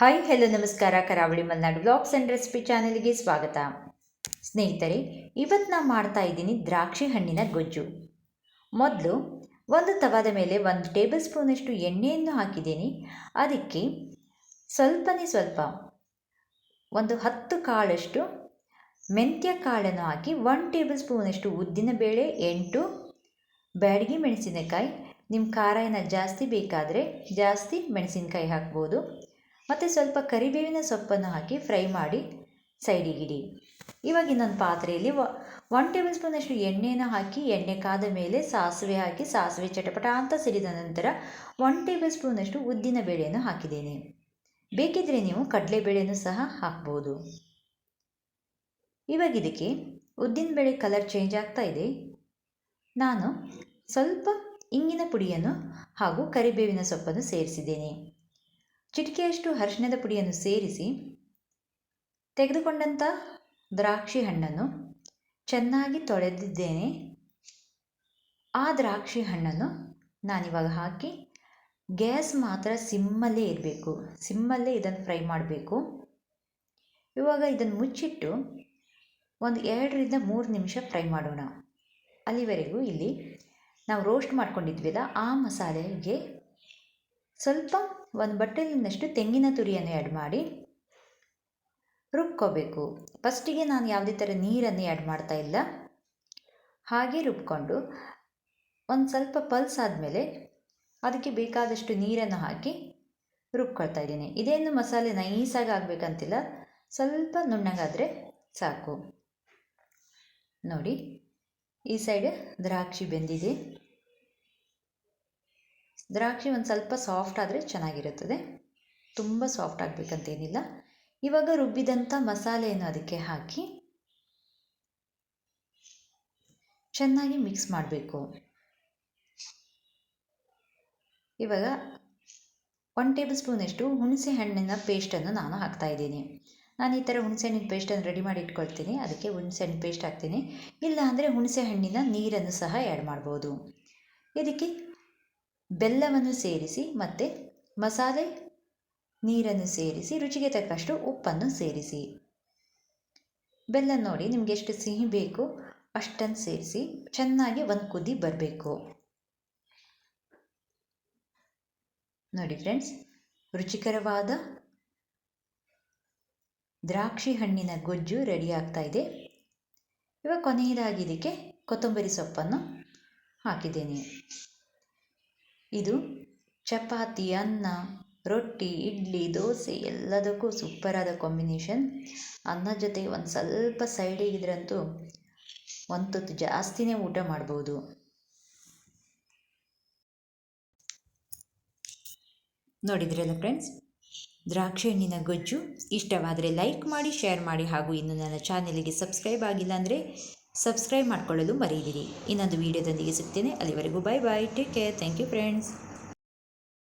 Hi hello ನಮಸ್ಕಾರ. ಕರಾವಳಿ Malenadu blogs and recipe ಚಾನಲ್ಗೆ ಸ್ವಾಗತ. ಸ್ನೇಹಿತರೆ, ಇವತ್ತು ನಾನು ಮಾಡ್ತಾ ಇದ್ದೀನಿ ದ್ರಾಕ್ಷಿ ಹಣ್ಣಿನ ಗೊಜ್ಜು. ಮೊದಲು ಒಂದು ತವಾದ ಮೇಲೆ ಒಂದು ಟೇಬಲ್ ಸ್ಪೂನಷ್ಟು ಎಣ್ಣೆಯನ್ನು ಹಾಕಿದ್ದೀನಿ. ಅದಕ್ಕೆ ಸ್ವಲ್ಪನೇ ಸ್ವಲ್ಪ, ಒಂದು ಹತ್ತು ಕಾಳಷ್ಟು ಮೆಂತ್ಯ ಕಾಳನ್ನು ಹಾಕಿ ಒನ್ ಟೇಬಲ್ ಸ್ಪೂನಷ್ಟು ಉದ್ದಿನಬೇಳೆ ಎಂಟು ಬ್ಯಾಡಗಿ ಮೆಣಸಿನಕಾಯಿ. ನಿಮ್ಮ ಖಾರ ಏನಾದ್ರು ಜಾಸ್ತಿ ಬೇಕಾದರೆ ಜಾಸ್ತಿ ಮೆಣಸಿನಕಾಯಿ ಹಾಕ್ಬೋದು. ಮತ್ತು ಸ್ವಲ್ಪ ಕರಿಬೇವಿನ ಸೊಪ್ಪನ್ನು ಹಾಕಿ ಫ್ರೈ ಮಾಡಿ ಸೈಡಿಗಿಡಿ ಇವಾಗ ಇನ್ನೊಂದು ಪಾತ್ರೆಯಲ್ಲಿ ಒನ್ ಟೇಬಲ್ ಸ್ಪೂನಷ್ಟು ಎಣ್ಣೆನ ಹಾಕಿ, ಎಣ್ಣೆ ಕಾದ ಮೇಲೆ ಸಾಸಿವೆ ಹಾಕಿ, ಸಾಸಿವೆ ಚಟಪಟ ಅಂತ ಸಿಡಿದ ನಂತರ ಒನ್ ಟೇಬಲ್ ಸ್ಪೂನಷ್ಟು ಉದ್ದಿನ ಬೇಳೆಯನ್ನು ಹಾಕಿದ್ದೇನೆ. ಬೇಕಿದ್ದರೆ ನೀವು ಕಡಲೆಬೇಳೆನೂ ಸಹ ಹಾಕ್ಬೋದು. ಇವಾಗ ಇದಕ್ಕೆ ಉದ್ದಿನಬೇಳೆ ಕಲರ್ ಚೇಂಜ್ ಆಗ್ತಾ ಇದೆ. ನಾನು ಸ್ವಲ್ಪ ಇಂಗಿನ ಪುಡಿಯನ್ನು ಹಾಗೂ ಕರಿಬೇವಿನ ಸೊಪ್ಪನ್ನು ಸೇರಿಸಿದ್ದೇನೆ. ಚಿಟಿಕೆಯಷ್ಟು ಅರಿಶಿಣದ ಪುಡಿಯನ್ನು ಸೇರಿಸಿ ತೆಗೆದುಕೊಂಡಂಥ ದ್ರಾಕ್ಷಿ ಹಣ್ಣನ್ನು ಚೆನ್ನಾಗಿ ತೊಳೆದಿದ್ದೇನೆ. ಆ ದ್ರಾಕ್ಷಿ ಹಣ್ಣನ್ನು ನಾನಿವಾಗ ಹಾಕಿ ಗ್ಯಾಸ್ ಮಾತ್ರ ಸಿಮ್ಮಲ್ಲೇ ಇರಬೇಕು. ಸಿಮ್ಮಲ್ಲೇ ಇದನ್ನು ಫ್ರೈ ಮಾಡಬೇಕು. ಇವಾಗ ಇದನ್ನು ಮುಚ್ಚಿಟ್ಟು ಒಂದು ಎರಡರಿಂದ ಮೂರು ನಿಮಿಷ ಫ್ರೈ ಮಾಡೋಣ. ಅಲ್ಲಿವರೆಗೂ ಇಲ್ಲಿ ನಾವು ರೋಸ್ಟ್ ಮಾಡ್ಕೊಂಡಿದ್ವಿಲ್ಲ, ಆ ಮಸಾಲೆಗೆ ಸ್ವಲ್ಪ ಒಂದು ಬಟ್ಟಲಿನಷ್ಟು ತೆಂಗಿನ ತುರಿಯನ್ನು ಆ್ಯಡ್ ಮಾಡಿ ರುಬ್ಕೋಬೇಕು. ಫಸ್ಟಿಗೆ ನಾನು ಯಾವುದೇ ಥರ ನೀರನ್ನು ಆ್ಯಡ್ ಮಾಡ್ತಾ ಇಲ್ಲ. ಹಾಗೆ ರುಬ್ಕೊಂಡು ಒಂದು ಸ್ವಲ್ಪ ಪಲ್ಸ್ ಆದಮೇಲೆ ಅದಕ್ಕೆ ಬೇಕಾದಷ್ಟು ನೀರನ್ನು ಹಾಕಿ ರುಬ್ಕೊಳ್ತಾ ಇದ್ದೀನಿ. ಇದೇನು ಮಸಾಲೆ ನೈಸಾಗಿ ಆಗಬೇಕಂತಿಲ್ಲ. ಸ್ವಲ್ಪ ನುಣ್ಣಗಾದರೆ ಸಾಕು. ನೋಡಿ, ಈ ಸೈಡ್ ದ್ರಾಕ್ಷಿ ಬೆಂದಿದೆ. ದ್ರಾಕ್ಷಿ ಒಂದು ಸ್ವಲ್ಪ ಸಾಫ್ಟ್ ಆದರೆ ಚೆನ್ನಾಗಿರುತ್ತದೆ. ತುಂಬ ಸಾಫ್ಟ್ ಆಗಬೇಕಂತೇನಿಲ್ಲ. ಇವಾಗ ರುಬ್ಬಿದಂಥ ಮಸಾಲೆಯನ್ನು ಅದಕ್ಕೆ ಹಾಕಿ ಚೆನ್ನಾಗಿ ಮಿಕ್ಸ್ ಮಾಡಬೇಕು. ಇವಾಗ ಒನ್ ಟೇಬಲ್ ಸ್ಪೂನಷ್ಟು ಹುಣಸೆ ಹಣ್ಣಿನ ಪೇಸ್ಟನ್ನು ನಾನು ಹಾಕ್ತಾ ಇದ್ದೀನಿ. ನಾನು ಈ ಥರ ಹುಣಸೆ ಹಣ್ಣಿನ ಪೇಸ್ಟನ್ನು ರೆಡಿ ಮಾಡಿ ಇಟ್ಕೊಳ್ತೀನಿ. ಅದಕ್ಕೆ ಹುಣಸೆ ಹಣ್ಣು ಪೇಸ್ಟ್ ಹಾಕ್ತೀನಿ. ಇಲ್ಲ ಅಂದರೆ ಹುಣಸೆ ಹಣ್ಣಿನ ನೀರನ್ನು ಸಹ ಆ್ಯಡ್ ಮಾಡ್ಬೋದು. ಇದಕ್ಕೆ ಬೆಲ್ಲವನ್ನು ಸೇರಿಸಿ ಮತ್ತು ಮಸಾಲೆ ನೀರನ್ನು ಸೇರಿಸಿ, ರುಚಿಗೆ ತಕ್ಕಷ್ಟು ಉಪ್ಪನ್ನು ಸೇರಿಸಿ. ಬೆಲ್ಲ ನೋಡಿ, ನಿಮಗೆ ಎಷ್ಟು ಸಿಹಿ ಬೇಕು ಅಷ್ಟನ್ನು ಸೇರಿಸಿ, ಚೆನ್ನಾಗಿ ಒಂದು ಕುದಿ ಬರಬೇಕು. ನೋಡಿ ಫ್ರೆಂಡ್ಸ್, ರುಚಿಕರವಾದ ದ್ರಾಕ್ಷಿ ಹಣ್ಣಿನ ಗೊಜ್ಜು ರೆಡಿ ಆಗ್ತಾ ಇದೆ. ಇವಾಗ ಕೊನೆಯದಾಗಿ ಇದಕ್ಕೆ ಕೊತ್ತಂಬರಿ ಸೊಪ್ಪನ್ನು ಹಾಕಿದ್ದೇನೆ. ಇದು ಚಪಾತಿ, ಅನ್ನ, ರೊಟ್ಟಿ, ಇಡ್ಲಿ, ದೋಸೆ ಎಲ್ಲದಕ್ಕೂ ಸೂಪರಾದ ಕಾಂಬಿನೇಷನ್ ಅನ್ನ ಜೊತೆ ಒಂದು ಸ್ವಲ್ಪ ಸೈಡಿಗಿದ್ರಂತೂ ಒಂದು ತುತ್ತು ಜಾಸ್ತಿನೇ ಊಟ ಮಾಡ್ಬೋದು. ನೋಡಿದ್ರಲ್ಲ ಫ್ರೆಂಡ್ಸ್ ದ್ರಾಕ್ಷಿ ಹಣ್ಣಿನ ಗೊಜ್ಜು ಇಷ್ಟವಾದರೆ ಲೈಕ್ ಮಾಡಿ ಶೇರ್ ಮಾಡಿ ಹಾಗೂ ಇನ್ನು ನನ್ನ ಚಾನೆಲಿಗೆ ಸಬ್ಸ್ಕ್ರೈಬ್ ಆಗಿಲ್ಲ ಅಂದರೆ ಸಬ್ಸ್ಕ್ರೈಬ್ ಮಾಡಿಕೊಳ್ಳಲು ಮರೆಯದಿರಿ. ಇನ್ನೊಂದು ವೀಡಿಯೋದೊಂದಿಗೆ ಸಿಗ್ತೇನೆ. ಅಲ್ಲಿವರೆಗೂ bye bye take care thank you friends